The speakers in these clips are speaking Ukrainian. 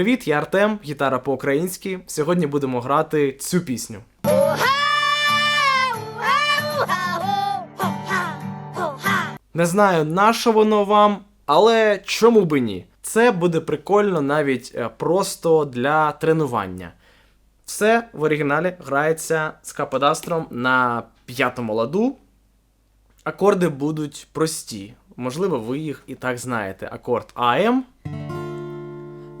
Привіт, я Артем, гітара по-українськи. Сьогодні будемо грати цю пісню. Не знаю, на що воно вам, але чому би ні? Це буде прикольно навіть е, просто для тренування. Все в оригіналі грається з каподастром на п'ятому ладу. Акорди будуть прості. Можливо, ви їх і так знаєте. Акорд АМ.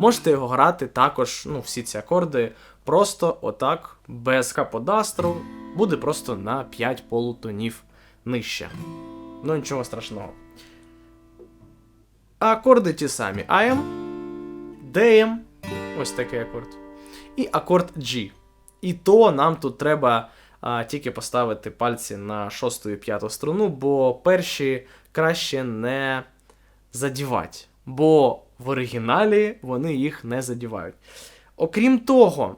Можете його грати також, ну, всі ці акорди, просто отак, без каподастру. Буде просто на 5 полутонів нижче. Ну нічого страшного. Акорди ті самі: AM, DM, ось такий акорд. І акорд G. І то нам тут треба а, тільки поставити пальці на шосту і п'яту струну, бо перші краще не задівати. Бо в оригіналі вони їх не задівають. Окрім того,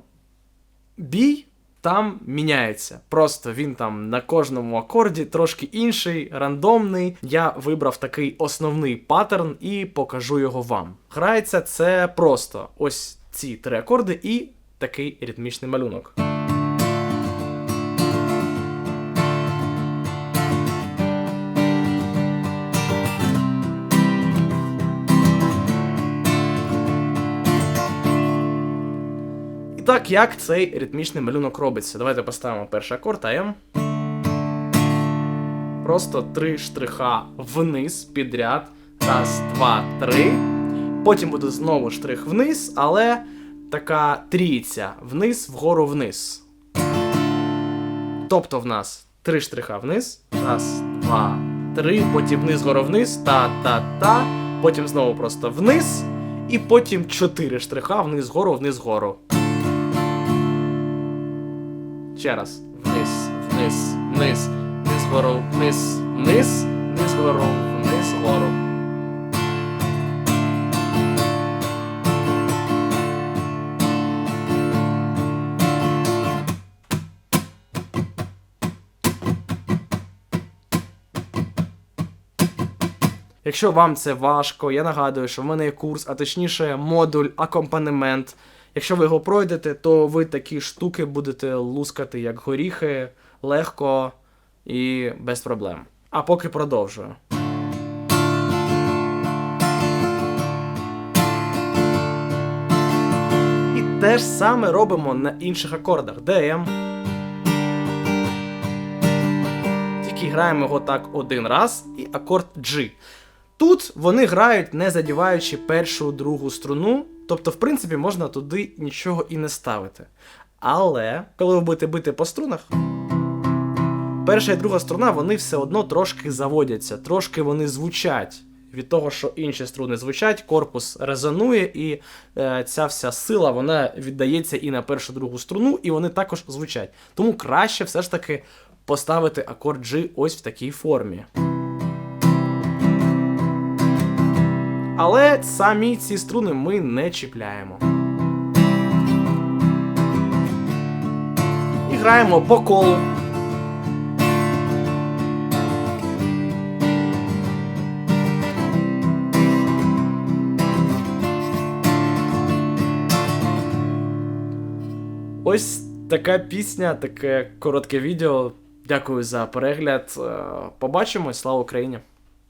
бій там міняється. Просто він там на кожному акорді трошки інший, рандомний. Я вибрав такий основний паттерн і покажу його вам. Грається це просто ось ці три акорди і такий ритмічний малюнок. І так, як цей ритмічний малюнок робиться? Давайте поставимо перший акорд АМ. Просто три штриха вниз підряд. Раз, два, три. Потім буде знову штрих вниз, але така трійця вниз, вгору, вниз. Тобто в нас три штриха вниз. Раз, два, три. Потім вниз, вгору, вниз. Та-та-та. Потім знову просто вниз. І потім чотири штриха вниз, вгору, вниз, вгору. Ще раз. Вниз, вниз, вниз, вниз, вгору, вниз, вниз, вниз, вгору, вниз, вгору. Якщо вам це важко, я нагадую, що в мене є курс, а точніше модуль акомпанемент. Якщо ви його пройдете, то ви такі штуки будете лускати як горіхи, легко і без проблем. А поки продовжую. І те ж саме робимо на інших акордах. DM. Тільки граємо його так один раз, і акорд G. Тут вони грають, не задіваючи першу другу струну, тобто, в принципі, можна туди нічого і не ставити. Але, коли ви будете бити по струнах, перша і друга струна вони все одно трошки заводяться, трошки вони звучать. Від того, що інші струни звучать, корпус резонує, і е, ця вся сила вона віддається і на першу другу струну, і вони також звучать. Тому краще все ж таки поставити акорд G ось в такій формі. Але самі ці струни ми не чіпляємо. І граємо по колу. Ось така пісня, таке коротке відео. Дякую за перегляд. Е, Побачимось, слава Україні!